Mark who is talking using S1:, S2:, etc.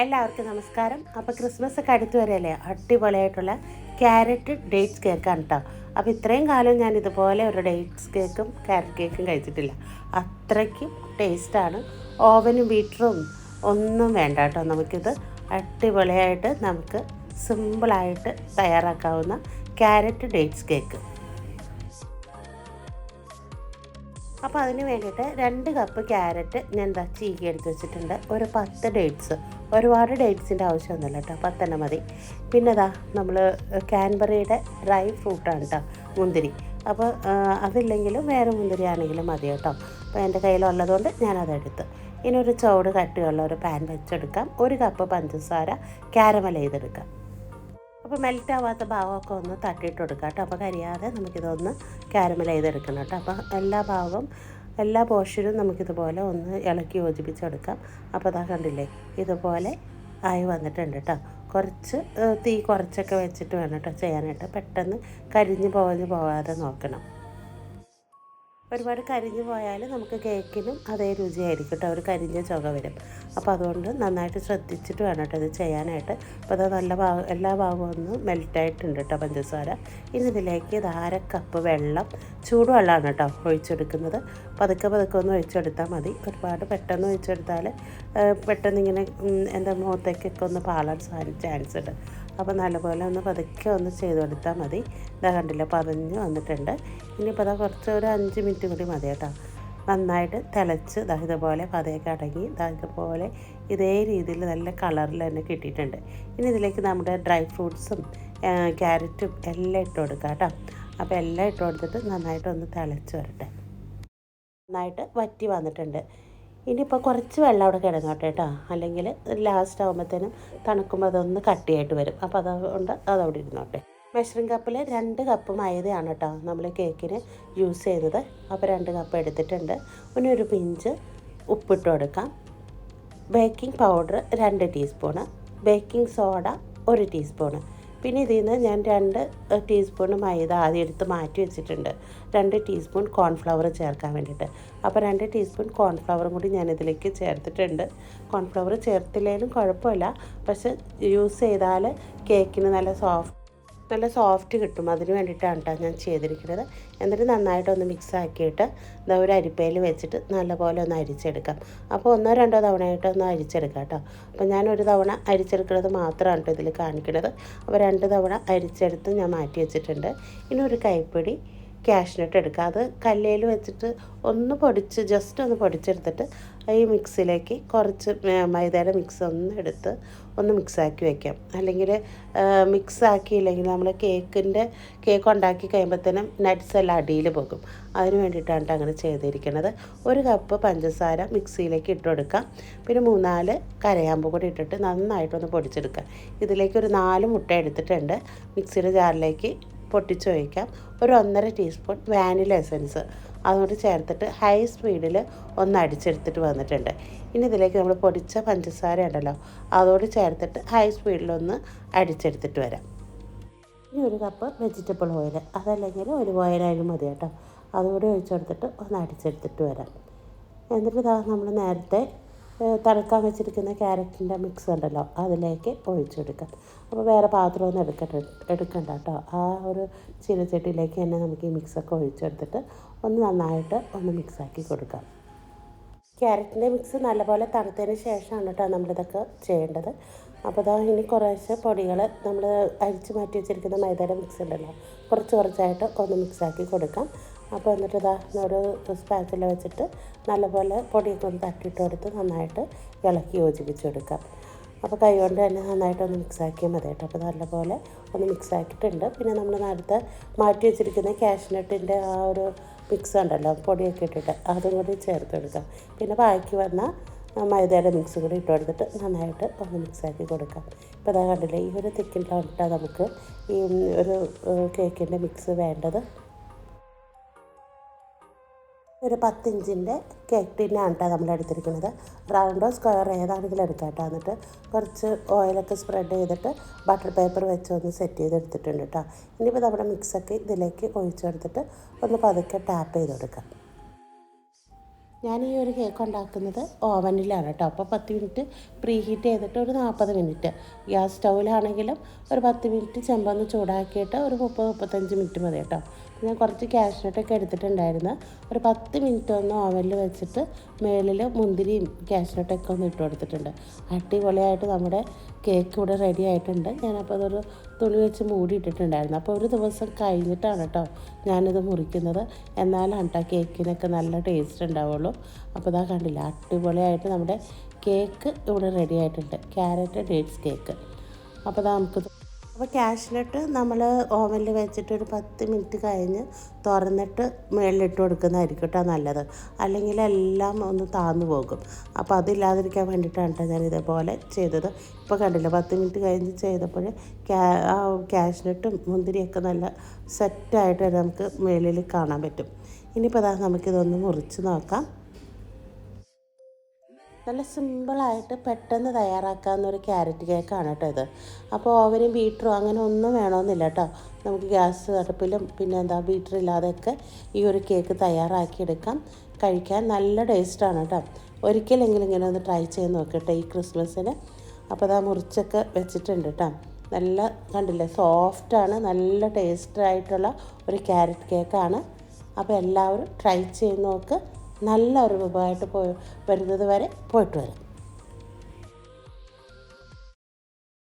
S1: എല്ലാവർക്കും നമസ്കാരം. അപ്പോൾ ക്രിസ്മസ് ഒക്കെ അടുത്ത് വരെയല്ലേ അടിപൊളിയായിട്ടുള്ള ക്യാരറ്റ് ഡേറ്റ്സ് കേക്കാണ് കേട്ടോ അപ്പോൾ ഇത്രയും കാലം ഞാൻ ഇതുപോലെ ഒരു ഡേറ്റ്സ് കേക്കും ക്യാരറ്റ് കേക്കും കഴിച്ചിട്ടില്ല. അത്രയ്ക്കും ടേസ്റ്റാണ്. ഓവനും ബീറ്ററും ഒന്നും വേണ്ട കേട്ടോ നമുക്കിത് അടിപൊളിയായിട്ട് നമുക്ക് സിമ്പിളായിട്ട് തയ്യാറാക്കാവുന്ന ക്യാരറ്റ് ഡേറ്റ്സ് കേക്ക്. അപ്പോൾ അതിന് വേണ്ടിയിട്ട് രണ്ട് കപ്പ് ക്യാരറ്റ് ഞാൻ എന്താ ചീകി എടുത്ത് വെച്ചിട്ടുണ്ട്. ഒരു പത്ത് ഡേറ്റ്സ്. ഒരുപാട് ഡേറ്റ്സിന്റെ ആവശ്യമൊന്നുമില്ല കേട്ടോ പത്തെണ്ണം മതി. പിന്നെ അതാ നമ്മൾ കാൻബറിയുടെ ഡ്രൈ ഫ്രൂട്ടാണ് കേട്ടോ മുന്തിരി. അപ്പോൾ അതില്ലെങ്കിലും വേറെ മുന്തിരി ആണെങ്കിലും മതി കേട്ടോ. അപ്പോൾ എന്റെ കയ്യിലുള്ളതുകൊണ്ട് ഞാനതെടുത്ത് ഇനി ഒരു ചോട് കട്ടിയുള്ള ഒരു പാൻ വെച്ചെടുക്കാം. ഒരു കപ്പ് പഞ്ചസാര ക്യാരമൽ ചെയ്തെടുക്കാം. അപ്പോൾ മെൽറ്റ് ആവാത്ത ഭാഗമൊക്കെ ഒന്ന് തട്ടിയിട്ട് കൊടുക്കാം കേട്ടോ അപ്പോൾ കരിയാതെ നമുക്കിതൊന്ന് ക്യാരമൽ ചെയ്തെടുക്കണം കേട്ടോ അപ്പോൾ എല്ലാ ഭാഗവും എല്ലാ പോർഷനും നമുക്കിതുപോലെ ഒന്ന് ഇളക്കി യോജിപ്പിച്ചെടുക്കാം. അപ്പോൾ അതാ കണ്ടില്ലേ ഇതുപോലെ ആയി വന്നിട്ടുണ്ട് കേട്ടോ കുറച്ച് തീ കുറച്ചൊക്കെ വെച്ചിട്ട് വേണം കേട്ടോ ചെയ്യാനായിട്ട്. പെട്ടെന്ന് കരിഞ്ഞ് പോകാതെ പോകാതെ നോക്കണം. ഒരുപാട് കരിഞ്ഞു പോയാൽ നമുക്ക് കേക്കിനും അതേ രുചിയായിരിക്കും കേട്ടോ. ഒരു കരിഞ്ഞ ചുക വരും. അപ്പോൾ അതുകൊണ്ട് നന്നായിട്ട് ശ്രദ്ധിച്ചിട്ട് വേണം കേട്ടോ ഇത് ചെയ്യാനായിട്ട്. അപ്പോൾ അത് നല്ല ഭാഗം എല്ലാ ഭാഗവും ഒന്ന് മെൽറ്റായിട്ടുണ്ട് കേട്ടോ പഞ്ചസാര. ഇനി ഇതിലേക്ക് ഇത് അര കപ്പ് വെള്ളം ചൂടുവെള്ളമാണ് കേട്ടോ ഒഴിച്ചെടുക്കുന്നത്. പതുക്കെ പതുക്കെ ഒന്ന് ഒഴിച്ചെടുത്താൽ മതി. ഒരുപാട് പെട്ടെന്ന് ഒഴിച്ചെടുത്താൽ പെട്ടെന്ന് ഇങ്ങനെ എന്റെ മുഖത്തേക്കൊക്കെ ഒന്ന് പാളാൻ ചാൻസ് ഉണ്ട്. അപ്പോൾ നല്ലപോലെ ഒന്ന് പതുക്കെ ഒന്ന് ചെയ്ത് കൊടുത്താൽ മതി. ഇതാ കണ്ടില്ല പതഞ്ഞ് വന്നിട്ടുണ്ട്. ഇനിയിപ്പോൾ അതാ കുറച്ച് ഒരു അഞ്ച് മിനിറ്റ് കൂടി മതി കേട്ടോ. നന്നായിട്ട് തിളച്ച് ഇതുപോലെ പതയൊക്കെ അടങ്ങി ഇതുപോലെ ഇതേ രീതിയിൽ നല്ല കളറിൽ തന്നെ കിട്ടിയിട്ടുണ്ട്. ഇനി ഇതിലേക്ക് നമ്മുടെ ഡ്രൈ ഫ്രൂട്ട്സും ക്യാരറ്റും എല്ലാം ഇട്ട് കൊടുക്കാം കേട്ടോ. അപ്പോൾ എല്ലാം ഇട്ട് കൊടുത്തിട്ട് നന്നായിട്ട് ഒന്ന് തിളച്ച് വരട്ടെ. നന്നായിട്ട് വറ്റി വന്നിട്ടുണ്ട്. ഇനിയിപ്പോൾ കുറച്ച് വെള്ളം അവിടെ കിടന്നോട്ടെ കേട്ടോ അല്ലെങ്കിൽ ലാസ്റ്റ് ആകുമ്പോഴത്തേനും തണുക്കുമ്പോൾ അതൊന്ന് കട്ടിയായിട്ട് വരും. അപ്പോൾ അതുകൊണ്ട് അതവിടെ ഇരുന്നോട്ടെ. മെഷറിംഗ് കപ്പിൽ രണ്ട് കപ്പ് മൈദയാണ് കേട്ടോ നമ്മൾ കേക്കിന് യൂസ് ചെയ്തത്. അപ്പോൾ രണ്ട് കപ്പ് എടുത്തിട്ടുണ്ട്. പിന്നെ ഒരു പിഞ്ച് ഉപ്പിട്ട് കൊടുക്കാം. ബേക്കിംഗ് പൗഡർ രണ്ട് ടീസ്പൂണ്. ബേക്കിംഗ് സോഡ ഒരു ടീസ്പൂണ്. പിന്നെ ഇതിൽ നിന്ന് ഞാൻ രണ്ട് ടീസ്പൂൺ മൈദ ആദ്യം എടുത്ത് മാറ്റി വെച്ചിട്ടുണ്ട്. രണ്ട് ടീസ്പൂൺ കോൺഫ്ലവർ ചേർക്കാൻ വേണ്ടിയിട്ട്. അപ്പോൾ രണ്ട് ടീസ്പൂൺ കോൺഫ്ലവറും കൂടി ഞാൻ ഇതിലേക്ക് ചേർത്തിട്ടുണ്ട്. കോൺഫ്ലവർ ചേർത്തില്ലെങ്കിലും കുഴപ്പമില്ല. പക്ഷെ യൂസ് ചെയ്താൽ കേക്കിന് നല്ല സോഫ്റ്റ് നല്ല സോഫ്റ്റ് കിട്ടും. അതിന് വേണ്ടിയിട്ടാണ് കേട്ടോ ഞാൻ ചെയ്തിരിക്കുന്നത്. എന്നിട്ട് നന്നായിട്ടൊന്ന് മിക്സ് ആക്കിയിട്ട് ഇതാ ഒരു അരിപ്പയിൽ വെച്ചിട്ട് നല്ലപോലെ ഒന്ന് അരിച്ചെടുക്കാം. അപ്പോൾ ഒന്നോ രണ്ടോ തവണയായിട്ട് ഒന്ന് അരിച്ചെടുക്കാം കേട്ടോ അപ്പോൾ ഞാൻ ഒരു തവണ അരിച്ചെടുക്കുന്നത് മാത്രമാണ് കേട്ടോ ഇതിൽ കാണിക്കുന്നത് അപ്പോൾ രണ്ട് തവണ അരിച്ചെടുത്ത് ഞാൻ മാറ്റി വെച്ചിട്ടുണ്ട്. ഇനി ഒരു കൈപ്പിടി ക്യാഷ്നട്ട് എടുക്കുക. അത് കല്ലേൽ വെച്ചിട്ട് ഒന്ന് പൊടിച്ച് ജസ്റ്റ് ഒന്ന് പൊടിച്ചെടുത്തിട്ട് ഈ മിക്സിലേക്ക് കുറച്ച് മൈദയുടെ മിക്സ് ഒന്ന് എടുത്ത് ഒന്ന് മിക്സാക്കി വെക്കാം. അല്ലെങ്കിൽ മിക്സാക്കിയില്ലെങ്കിൽ നമ്മൾ കേക്കിന്റെ കേക്ക് ഉണ്ടാക്കി കഴിയുമ്പോഴത്തേനും നട്ട്സ് എല്ലാം അടിയിൽ പോകും. അതിന് വേണ്ടിയിട്ടാണ് അങ്ങനെ ചെയ്തിരിക്കുന്നത്. ഒരു കപ്പ് പഞ്ചസാര മിക്സിയിലേക്ക് ഇട്ട് കൊടുക്കാം. പിന്നെ മൂന്നാൽ കരയാമ്പ് കൂടി ഇട്ടിട്ട് നന്നായിട്ടൊന്ന് പൊടിച്ചെടുക്കാം ഇതിലേക്ക് ഒരു നാല് മുട്ട എടുത്തിട്ടുണ്ട്. മിക്സിയുടെ ജാറിലേക്ക് പൊട്ടിച്ച് ഒഴിക്കാം. ഒരു ഒന്നര ടീസ്പൂൺ വാനില എസൻസ് അതുകൊണ്ട് ചേർത്തിട്ട് ഹൈ സ്പീഡിൽ ഒന്ന് അടിച്ചെടുത്തിട്ട് വന്നിട്ടുണ്ട്. ഇനി ഇതിലേക്ക് നമ്മൾ പൊടിച്ച പഞ്ചസാര ഉണ്ടല്ലോ അതോട് ചേർത്തിട്ട് ഹൈ സ്പീഡിലൊന്ന് അടിച്ചെടുത്തിട്ട് വരാം. ഇനി ഒരു കപ്പ് വെജിറ്റബിൾ ഓയിൽ അതല്ലെങ്കിൽ ഒരു ഓയിലായാലും മതി കേട്ടോ. അതുകൂടി ഒഴിച്ചെടുത്തിട്ട് ഒന്ന് അടിച്ചെടുത്തിട്ട് വരാം. എന്നിട്ട് ഇതാ നമ്മൾ നേരത്തെ തണുക്കാൻ വെച്ചിരിക്കുന്ന ക്യാരറ്റിന്റെ മിക്സ് ഉണ്ടല്ലോ അതിലേക്ക് ഒഴിച്ചെടുക്കാം. അപ്പോൾ വേറെ പാത്രമൊന്നും എടുക്കണ്ട എടുക്കണ്ട കേട്ടോ. ആ ഒരു ചീനച്ചട്ടിയിലേക്ക് തന്നെ നമുക്ക് ഈ മിക്സൊക്കെ ഒഴിച്ചെടുത്തിട്ട് ഒന്ന് നന്നായിട്ട് ഒന്ന് മിക്സാക്കി കൊടുക്കാം. ക്യാരറ്റിന്റെ മിക്സ് നല്ലപോലെ തണുത്തതിന് ശേഷമാണ് കേട്ടോ നമ്മളിതൊക്കെ ചെയ്യേണ്ടത്. അപ്പോൾ ഇതാ ഇനി കുറേശ്ശെ പൊടികൾ നമ്മൾ അരിച്ച് മാറ്റി വെച്ചിരിക്കുന്ന മൈദയുടെ മിക്സ് ഉണ്ടല്ലോ കുറച്ച് കുറച്ചായിട്ട് ഒന്ന് മിക്സാക്കി കൊടുക്കാം. അപ്പോൾ എന്നിട്ട് ഇതാ ഒരു സ്പാച്ചിൽ വെച്ചിട്ട് നല്ലപോലെ പൊടിയൊക്കെ ഒന്ന് തട്ടിയിട്ട് കൊടുത്ത് നന്നായിട്ട് ഇളക്കി യോജിപ്പിച്ചെടുക്കാം. അപ്പോൾ കൈ കൊണ്ട് തന്നെ നന്നായിട്ടൊന്ന് മിക്സ് മിക്സാക്കിയാൽ മതി കേട്ടോ. അപ്പോൾ നല്ലപോലെ ഒന്ന് മിക്സാക്കിയിട്ടുണ്ട് പിന്നെ നമ്മൾ നേരത്തെ മാറ്റി വെച്ചിരിക്കുന്ന കാഷ്നട്ടിന്റെ ആ ഒരു മിക്സ് ഉണ്ടല്ലോ പൊടിയൊക്കെ ഇട്ടിട്ട് അതും കൂടി ചേർത്ത് കൊടുക്കാം. പിന്നെ ബാക്കി വന്ന മൈദയുടെ മിക്സ് കൂടി ഇട്ട് കൊടുത്തിട്ട് നന്നായിട്ട് ഒന്ന് മിക്സാക്കി കൊടുക്കാം. ഇപ്പോൾ അതാ കണ്ടില്ലേ ഈ ഒരു തിക്കിന്റെ നമുക്ക് ഈ ഒരു കേക്കിന്റെ മിക്സ് വേണ്ടത്. ഒരു പത്തിഞ്ചിന്റെ കേക്ക് ടിന്നാണ് കേട്ടോ നമ്മൾ എടുത്തിരിക്കുന്നത്. റൗണ്ടോ സ്ക്വയർ ഏതാണെങ്കിലും എടുക്കാം കേട്ടോ. എന്നിട്ട് കുറച്ച് ഓയിലൊക്കെ സ്പ്രെഡ് ചെയ്തിട്ട് ബട്ടർ പേപ്പർ വെച്ച് ഒന്ന് സെറ്റ് ചെയ്തെടുത്തിട്ടുണ്ട് കേട്ടോ. ഇനിയിപ്പോൾ നമ്മുടെ മിക്സൊക്കെ ഇതിലേക്ക് ഒഴിച്ചെടുത്തിട്ട് ഒന്ന് പതുക്കെ ടാപ്പ് ചെയ്ത് കൊടുക്കാം. ഞാൻ ഈ ഒരു കേക്ക് ഉണ്ടാക്കുന്നത് ഓവനിലാണ് കേട്ടോ. അപ്പോൾ പത്ത് മിനിറ്റ് പ്രീ ഹീറ്റ് ചെയ്തിട്ട് ഒരു നാൽപ്പത് മിനിറ്റ് ഗ്യാസ് സ്റ്റൗവിലാണെങ്കിലും ഒരു പത്ത് മിനിറ്റ് ചെമ്പൊന്ന് ചൂടാക്കിയിട്ട് ഒരു മുപ്പത് മുപ്പത്തഞ്ച് മിനിറ്റ് മതി കേട്ടോ. ഞാൻ കുറച്ച് കാഷ്നട്ടൊക്കെ എടുത്തിട്ടുണ്ടായിരുന്നു. ഒരു പത്ത് മിനിറ്റ് ഒന്ന് ഓവനിൽ വെച്ചിട്ട് മേളിൽ മുന്തിരിയും കാഷ്നട്ടൊക്കെ ഒന്ന് ഇട്ട് കൊടുത്തിട്ടുണ്ട്. അടിപൊളിയായിട്ട് നമ്മുടെ കേക്ക് ഇവിടെ റെഡി ആയിട്ടുണ്ട്. ഞാനപ്പോൾ അതൊരു തുണി വെച്ച് മൂടിയിട്ടിട്ടുണ്ടായിരുന്നു അപ്പോൾ ഒരു ദിവസം കഴിഞ്ഞിട്ടാണ് കേട്ടോ ഞാനിത് മുറിക്കുന്നത്. എന്നാലാണ് കേട്ടോ കേക്കിനൊക്കെ നല്ല ടേസ്റ്റ് ഉണ്ടാവുള്ളൂ. അപ്പോൾ ഇതാ കണ്ടില്ല അടിപൊളിയായിട്ട് നമ്മുടെ കേക്ക് ഇവിടെ റെഡി ആയിട്ടുണ്ട്. ക്യാരറ്റ് ഡേറ്റ്സ് കേക്ക് അപ്പോൾ നമുക്ക് അപ്പോൾ കാഷ്നട്ട് നമ്മൾ ഓവനിൽ വെച്ചിട്ട് ഒരു പത്ത് മിനിറ്റ് കഴിഞ്ഞ് തുറന്നിട്ട് മുകളിലിട്ട് കൊടുക്കുന്നതായിരിക്കും കേട്ടോ നല്ലത്. അല്ലെങ്കിൽ എല്ലാം ഒന്ന് താന്നു പോകും. അപ്പോൾ അതില്ലാതിരിക്കാൻ വേണ്ടിയിട്ടാണ് കേട്ടോ ഞാൻ ഇതേപോലെ ചെയ്തത്. ഇപ്പോൾ കണ്ടില്ല പത്ത് മിനിറ്റ് കഴിഞ്ഞ് ചെയ്തപ്പോൾ ക്യാ കാഷ്നട്ടും മുന്തിരിയൊക്കെ നല്ല സെറ്റായിട്ട് നമുക്ക് മുകളിൽ കാണാൻ പറ്റും. ഇനിയിപ്പോൾ അതാ നമുക്കിതൊന്ന് മുറിച്ച് നോക്കാം. നല്ല സിമ്പിളായിട്ട് പെട്ടെന്ന് തയ്യാറാക്കാവുന്ന ഒരു ക്യാരറ്റ് കേക്കാണ് കേട്ടോ ഇത്. അപ്പോൾ ഓവനും ബീറ്ററും അങ്ങനെ ഒന്നും വേണമെന്നില്ല കേട്ടോ. നമുക്ക് ഗ്യാസ് അടുപ്പിലും പിന്നെ എന്താ ബീറ്റർ ഇല്ലാതെയൊക്കെ ഈ ഒരു കേക്ക് തയ്യാറാക്കിയെടുക്കാം. കഴിക്കാൻ നല്ല ടേസ്റ്റാണ് കേട്ടോ. ഒരിക്കലെങ്കിലും ഇങ്ങനെ ഒന്ന് ട്രൈ ചെയ്ത് നോക്കട്ടെ ഈ ക്രിസ്മസിന്. അപ്പോൾ അതാ മുറിച്ചൊക്കെ വെച്ചിട്ടുണ്ട് കേട്ടോ. നല്ല കണ്ടില്ലേ സോഫ്റ്റാണ് നല്ല ടേസ്റ്റായിട്ടുള്ള ഒരു ക്യാരറ്റ് കേക്കാണ്. അപ്പോൾ എല്ലാവരും ട്രൈ ചെയ്ത് നോക്ക്. നല്ല ഒരു വിഭവമായിട്ട് പോയി വരുന്നത് വരെ പോയിട്ട് വരാം.